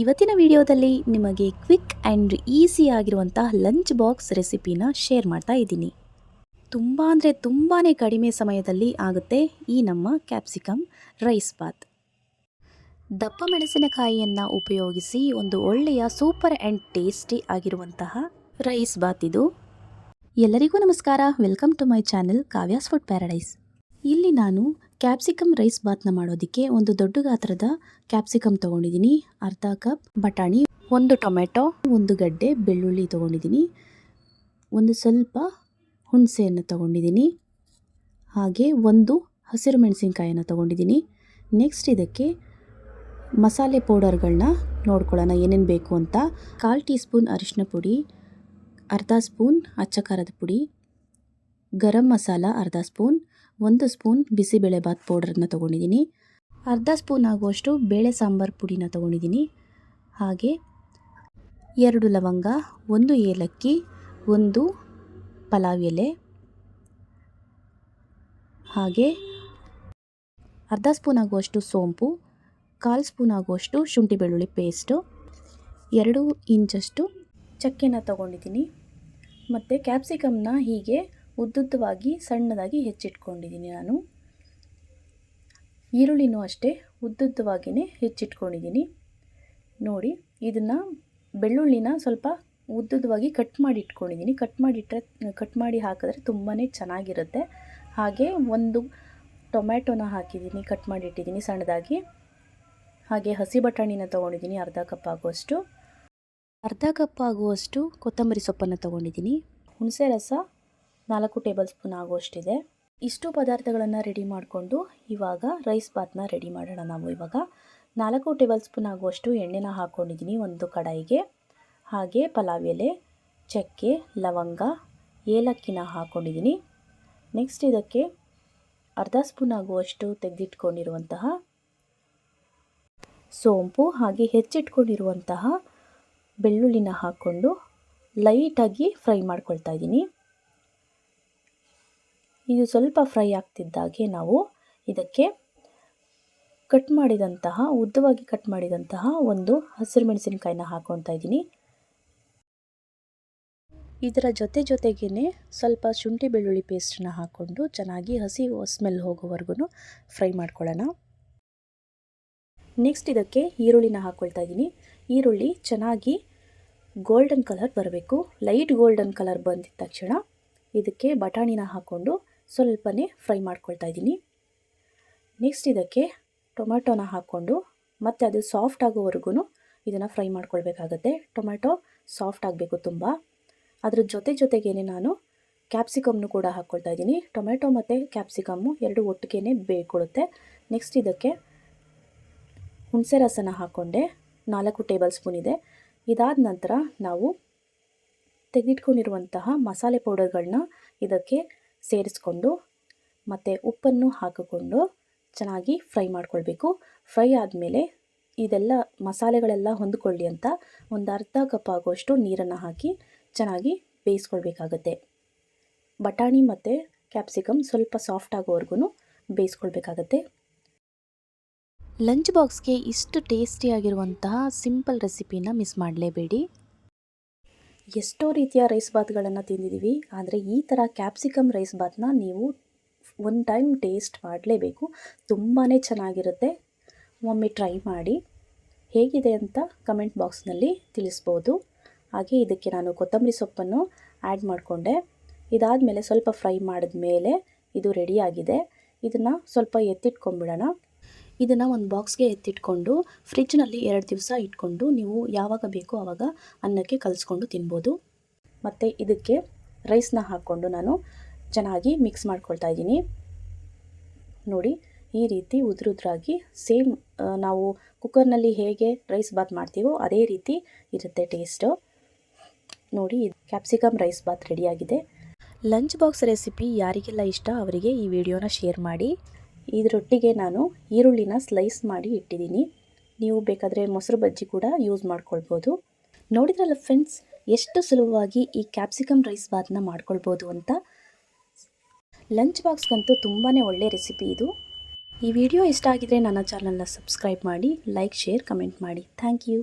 ಇವತ್ತಿನ ವಿಡಿಯೋದಲ್ಲಿ ನಿಮಗೆ ಕ್ವಿಕ್ ಆ್ಯಂಡ್ ಈಸಿ ಆಗಿರುವಂಥ ಲಂಚ್ ಬಾಕ್ಸ್ ರೆಸಿಪಿನ ಶೇರ್ ಮಾಡ್ತಾ ಇದ್ದೀನಿ. ತುಂಬ ಅಂದರೆ ತುಂಬಾ ಕಡಿಮೆ ಸಮಯದಲ್ಲಿ ಆಗುತ್ತೆ ಈ ನಮ್ಮ ಕ್ಯಾಪ್ಸಿಕಮ್ ರೈಸ್ ಬಾತ್. ದಪ್ಪ ಮೆಣಸಿನಕಾಯಿಯನ್ನು ಉಪಯೋಗಿಸಿ ಒಂದು ಒಳ್ಳೆಯ ಸೂಪರ್ ಆ್ಯಂಡ್ ಟೇಸ್ಟಿ ಆಗಿರುವಂತಹ ರೈಸ್ ಬಾತ್ ಇದು. ಎಲ್ಲರಿಗೂ ನಮಸ್ಕಾರ. Welcome to my channel Kavya's food paradise. ಇಲ್ಲಿ ನಾನು ಕ್ಯಾಪ್ಸಿಕಮ್ ರೈಸ್ ಬಾತ್ನ ಮಾಡೋದಕ್ಕೆ ಒಂದು ದೊಡ್ಡ ಗಾತ್ರದ ಕ್ಯಾಪ್ಸಿಕಮ್ ತೊಗೊಂಡಿದ್ದೀನಿ. ಅರ್ಧ ಕಪ್ ಬಟಾಣಿ, ಒಂದು ಟೊಮೆಟೊ, ಒಂದು ಗಡ್ಡೆ ಬೆಳ್ಳುಳ್ಳಿ ತೊಗೊಂಡಿದ್ದೀನಿ. ಒಂದು ಸ್ವಲ್ಪ ಹುಣಸೆಯನ್ನು ತೊಗೊಂಡಿದ್ದೀನಿ. ಹಾಗೆ ಒಂದು ಹಸಿರು ಮೆಣಸಿನ್ಕಾಯನ್ನು ತೊಗೊಂಡಿದ್ದೀನಿ. ನೆಕ್ಸ್ಟ್ ಇದಕ್ಕೆ ಮಸಾಲೆ ಪೌಡರ್ಗಳನ್ನ ನೋಡ್ಕೊಳ್ಳೋಣ, ಏನೇನು ಬೇಕು ಅಂತ. ಕಾಲು ಟೀ ಸ್ಪೂನ್ ಅರಿಶಿನ ಪುಡಿ, ಅರ್ಧ ಸ್ಪೂನ್ ಅಚ್ಚ ಖಾರದ ಪುಡಿ, ಗರಂ ಮಸಾಲ ಅರ್ಧ ಸ್ಪೂನ್ ಒಂದು ಸ್ಪೂನ್ ಬಿಸಿಬೇಳೆಬಾತ್ ಪೌಡರನ್ನ ತೊಗೊಂಡಿದ್ದೀನಿ. ಅರ್ಧ ಸ್ಪೂನ್ ಆಗುವಷ್ಟು ಬೇಳೆ ಸಾಂಬಾರು ಪುಡಿನ ತೊಗೊಂಡಿದ್ದೀನಿ. ಹಾಗೆ ಎರಡು ಲವಂಗ, ಒಂದು ಏಲಕ್ಕಿ, ಒಂದು ಪಲಾವ್ ಎಲೆ. ಹಾಗೆ ಅರ್ಧ ಸ್ಪೂನ್ ಆಗುವಷ್ಟು ಸೋಂಪು, ಕಾಲು ಸ್ಪೂನ್ ಆಗುವಷ್ಟು ಶುಂಠಿ ಬೆಳ್ಳುಳ್ಳಿ ಪೇಸ್ಟು, ಎರಡು ಇಂಚಷ್ಟು ಚಕ್ಕೆನ ತೊಗೊಂಡಿದ್ದೀನಿ. ಮತ್ತು ಕ್ಯಾಪ್ಸಿಕಮ್ನ ಹೀಗೆ ಉದ್ದುದ್ದವಾಗಿ ಸಣ್ಣದಾಗಿ ಹೆಚ್ಚಿಟ್ಕೊಂಡಿದ್ದೀನಿ ನಾನು. ಈರುಳ್ಳಿನೂ ಅಷ್ಟೇ ಉದ್ದುದ್ದವಾಗಿಯೇ ಹೆಚ್ಚಿಟ್ಕೊಂಡಿದ್ದೀನಿ. ನೋಡಿ, ಇದನ್ನು ಬೆಳ್ಳುಳ್ಳಿನ ಸ್ವಲ್ಪ ಉದ್ದುದ್ದವಾಗಿ ಕಟ್ ಮಾಡಿ ಇಟ್ಕೊಂಡಿದ್ದೀನಿ ಕಟ್ ಮಾಡಿಟ್ರೆ, ಕಟ್ ಮಾಡಿ ಹಾಕಿದ್ರೆ ತುಂಬಾ ಚೆನ್ನಾಗಿರುತ್ತೆ. ಹಾಗೆ ಒಂದು ಟೊಮ್ಯಾಟೊನ ಹಾಕಿದ್ದೀನಿ, ಕಟ್ ಮಾಡಿ ಇಟ್ಟಿದ್ದೀನಿ ಸಣ್ಣದಾಗಿ. ಹಾಗೆ ಹಸಿ ಬಟಾಣಿನ ತೊಗೊಂಡಿದ್ದೀನಿ, ಅರ್ಧ ಕಪ್ ಆಗುವಷ್ಟು. ಅರ್ಧ ಕಪ್ ಆಗುವಷ್ಟು ಕೊತ್ತಂಬರಿ ಸೊಪ್ಪನ್ನು ತೊಗೊಂಡಿದ್ದೀನಿ. ಹುಣಸೆ ರಸ ನಾಲ್ಕು ಟೇಬಲ್ ಸ್ಪೂನ್ ಆಗುವಷ್ಟಿದೆ ಇಷ್ಟು ಪದಾರ್ಥಗಳನ್ನು ರೆಡಿ ಮಾಡಿಕೊಂಡು ಇವಾಗ ರೈಸ್ ಬಾತ್ನ ರೆಡಿ ಮಾಡೋಣ ನಾವು ಇವಾಗ. ನಾಲ್ಕು ಟೇಬಲ್ ಸ್ಪೂನ್ ಆಗುವಷ್ಟು ಎಣ್ಣೆನ ಹಾಕ್ಕೊಂಡಿದ್ದೀನಿ ಒಂದು ಕಡಾಯಿಗೆ. ಹಾಗೆ ಪಲಾವ್ ಎಲೆ, ಚಕ್ಕೆ, ಲವಂಗ, ಏಲಕ್ಕಿನ ಹಾಕ್ಕೊಂಡಿದ್ದೀನಿ ನೆಕ್ಸ್ಟ್ ಇದಕ್ಕೆ ಅರ್ಧ ಸ್ಪೂನ್ ಆಗುವಷ್ಟು ತೆಗೆದಿಟ್ಕೊಂಡಿರುವಂತಹ ಸೋಂಪು, ಹಾಗೆ ಹೆಚ್ಚಿಟ್ಕೊಂಡಿರುವಂತಹ ಬೆಳ್ಳುಳ್ಳಿನ ಹಾಕ್ಕೊಂಡು ಲೈಟಾಗಿ ಫ್ರೈ ಮಾಡ್ಕೊಳ್ತಾ ಇದ್ದೀನಿ. ಇದು ಸ್ವಲ್ಪ ಫ್ರೈ ಆಗ್ತಿದ್ದಾಗೆ ನಾವು ಇದಕ್ಕೆ ಕಟ್ ಮಾಡಿದಂತಹ, ಉದ್ದವಾಗಿ ಕಟ್ ಮಾಡಿದಂತಹ ಒಂದು ಹಸಿರು ಮೆಣಸಿನಕಾಯಿನ ಹಾಕೊತಾ ಇದ್ದೀನಿ. ಇದರ ಜೊತೆ ಜೊತೆಗೇ ಸ್ವಲ್ಪ ಶುಂಠಿ ಬೆಳ್ಳುಳ್ಳಿ ಪೇಸ್ಟನ್ನ ಹಾಕ್ಕೊಂಡು ಚೆನ್ನಾಗಿ ಹಸಿ ಸ್ಮೆಲ್ ಹೋಗೋವರೆಗೂ ಫ್ರೈ ಮಾಡ್ಕೊಳ್ಳೋಣ. ನೆಕ್ಸ್ಟ್ ಇದಕ್ಕೆ ಈರುಳ್ಳಿನ ಹಾಕ್ಕೊಳ್ತಾ ಇದ್ದೀನಿ. ಈರುಳ್ಳಿ ಚೆನ್ನಾಗಿ ಗೋಲ್ಡನ್ ಕಲರ್ ಬರಬೇಕು. ಲೈಟ್ ಗೋಲ್ಡನ್ ಕಲರ್ ಬಂದಿದ್ದ ತಕ್ಷಣ ಇದಕ್ಕೆ ಬಟಾಣಿನ ಹಾಕ್ಕೊಂಡು ಸ್ವಲ್ಪನೇ ಫ್ರೈ ಮಾಡ್ಕೊಳ್ತಾ ಇದ್ದೀನಿ. ನೆಕ್ಸ್ಟ್ ಇದಕ್ಕೆ ಟೊಮ್ಯಾಟೋನ ಹಾಕ್ಕೊಂಡು ಮತ್ತು ಅದು ಸಾಫ್ಟ್ ಆಗೋವರೆಗೂ ಇದನ್ನು ಫ್ರೈ ಮಾಡ್ಕೊಳ್ಬೇಕಾಗತ್ತೆ. ಟೊಮ್ಯಾಟೊ ಸಾಫ್ಟ್ ಆಗಬೇಕು ತುಂಬ. ಅದ್ರ ಜೊತೆ ಜೊತೆಗೇ ನಾನು ಕ್ಯಾಪ್ಸಿಕಮ್ನು ಕೂಡ ಹಾಕ್ಕೊಳ್ತಾ ಇದ್ದೀನಿ. ಟೊಮೆಟೊ ಮತ್ತು ಕ್ಯಾಪ್ಸಿಕಮ್ಮು ಎರಡು ಒಟ್ಟಿಗೆ ಬೇಯ್ಕೊಳ್ಳುತ್ತೆ ನೆಕ್ಸ್ಟ್ ಇದಕ್ಕೆ ಹುಣಸೆ ರಸನ ಹಾಕ್ಕೊಂಡೆ. ನಾಲ್ಕು ಟೇಬಲ್ ಸ್ಪೂನ್ ಇದೆ. ಇದಾದ ನಂತರ ನಾವು ತೆಗೆದಿಟ್ಕೊಂಡಿರುವಂತಹ ಮಸಾಲೆ ಪೌಡರ್ಗಳನ್ನ ಇದಕ್ಕೆ ಸೇರಿಸ್ಕೊಂಡು ಮತ್ತು ಉಪ್ಪನ್ನು ಹಾಕಿಕೊಂಡು ಚೆನ್ನಾಗಿ ಫ್ರೈ ಮಾಡ್ಕೊಳ್ಬೇಕು. ಫ್ರೈ ಆದಮೇಲೆ ಇದೆಲ್ಲ ಮಸಾಲೆಗಳೆಲ್ಲ ಹೊಂದ್ಕೊಳ್ಳಿ ಅಂತ ಒಂದು ಅರ್ಧ ಕಪ್ ಆಗುವಷ್ಟು ನೀರನ್ನು ಹಾಕಿ ಚೆನ್ನಾಗಿ ಬೇಯಿಸ್ಕೊಳ್ಬೇಕಾಗತ್ತೆ. ಬಟಾಣಿ ಮತ್ತು ಕ್ಯಾಪ್ಸಿಕಮ್ ಸ್ವಲ್ಪ ಸಾಫ್ಟ್ ಆಗೋವರೆಗೂ ಬೇಯಿಸ್ಕೊಳ್ಬೇಕಾಗತ್ತೆ. ಲಂಚ್ ಬಾಕ್ಸ್ಗೆ ಇಷ್ಟು ಟೇಸ್ಟಿಯಾಗಿರುವಂತಹ ಸಿಂಪಲ್ ರೆಸಿಪಿನ ಮಿಸ್ ಮಾಡಲೇಬೇಡಿ. ಎಷ್ಟೋ ರೀತಿಯ ರೈಸ್ ಬಾತ್ಗಳನ್ನು ತಿಂದಿದ್ದೀವಿ ಆದರೆ ಈ ಥರ ಕ್ಯಾಪ್ಸಿಕಮ್ ರೈಸ್ ಬಾತ್ನ ನೀವು ಒನ್ ಟೈಮ್ ಟೇಸ್ಟ್ ಮಾಡಲೇಬೇಕು. ತುಂಬಾ ಚೆನ್ನಾಗಿರುತ್ತೆ. ಒಮ್ಮೆ ಟ್ರೈ ಮಾಡಿ. ಹೇಗಿದೆ ಅಂತ ಕಮೆಂಟ್ ಬಾಕ್ಸ್ನಲ್ಲಿ ತಿಳಿಸ್ಬೋದು. ಹಾಗೆ ಇದಕ್ಕೆ ನಾನು ಕೊತ್ತಂಬರಿ ಸೊಪ್ಪನ್ನು ಆ್ಯಡ್ ಮಾಡಿಕೊಂಡೆ. ಇದಾದಮೇಲೆ ಸ್ವಲ್ಪ ಫ್ರೈ ಮಾಡಿದ ಮೇಲೆ ಇದು ರೆಡಿಯಾಗಿದೆ ಇದನ್ನು ಸ್ವಲ್ಪ ಎತ್ತಿಟ್ಕೊಂಬಿಡೋಣ ಇದನ್ನು ಒಂದು ಬಾಕ್ಸ್ಗೆ ಎತ್ತಿಟ್ಕೊಂಡು ಫ್ರಿಜ್ನಲ್ಲಿ ಎರಡು ದಿವಸ ಇಟ್ಕೊಂಡು ನೀವು ಯಾವಾಗ ಬೇಕೋ ಆವಾಗ ಅನ್ನಕ್ಕೆ ಕಲಿಸ್ಕೊಂಡು ತಿನ್ಬೋದು. ಮತ್ತು ಇದಕ್ಕೆ ರೈಸ್ನ ಹಾಕ್ಕೊಂಡು ನಾನು ಚೆನ್ನಾಗಿ ಮಿಕ್ಸ್ ಮಾಡ್ಕೊಳ್ತಾ ಇದ್ದೀನಿ. ನೋಡಿ, ಈ ರೀತಿ ಉದುರುದ್ರಾಗಿ ಸೇಮ್ ನಾವು ಕುಕ್ಕರ್ನಲ್ಲಿ ಹೇಗೆ ರೈಸ್ ಬಾತ್ ಮಾಡ್ತೀವೋ ಅದೇ ರೀತಿ ಇರುತ್ತೆ ಟೇಸ್ಟು ನೋಡಿ ಕ್ಯಾಪ್ಸಿಕಮ್ ರೈಸ್ ಬಾತ್ ರೆಡಿಯಾಗಿದೆ ಲಂಚ್ ಬಾಕ್ಸ್ ರೆಸಿಪಿ ಯಾರಿಗೆಲ್ಲ ಇಷ್ಟ ಅವರಿಗೆ ಈ ವಿಡಿಯೋನ ಶೇರ್ ಮಾಡಿ. ಇದರೊಟ್ಟಿಗೆ ನಾನು ಈರುಳ್ಳಿನ ಸ್ಲೈಸ್ ಮಾಡಿ ಇಟ್ಟಿದ್ದೀನಿ. ನೀವು ಬೇಕಾದರೆ ಮೊಸರು ಬಜ್ಜಿ ಕೂಡ ಯೂಸ್ ಮಾಡ್ಕೊಳ್ಬೋದು. ನೋಡಿದ್ರಲ್ಲ ಫ್ರೆಂಡ್ಸ್ ಎಷ್ಟು ಸುಲಭವಾಗಿ ಈ ಕ್ಯಾಪ್ಸಿಕಮ್ ರೈಸ್ ಬಾತ್ನ ಮಾಡ್ಕೊಳ್ಬೋದು ಅಂತ? ಲಂಚ್ ಬಾಕ್ಸ್ಗಂತೂ ತುಂಬಾ ಒಳ್ಳೆ ರೆಸಿಪಿ ಇದು. ಈ ವಿಡಿಯೋ ಇಷ್ಟ ಆಗಿದ್ರೆ ನನ್ನ ಚಾನಲ್ನ ಸಬ್ಸ್ಕ್ರೈಬ್ ಮಾಡಿ ಲೈಕ್ ಶೇರ್ ಕಮೆಂಟ್ ಮಾಡಿ. Thank you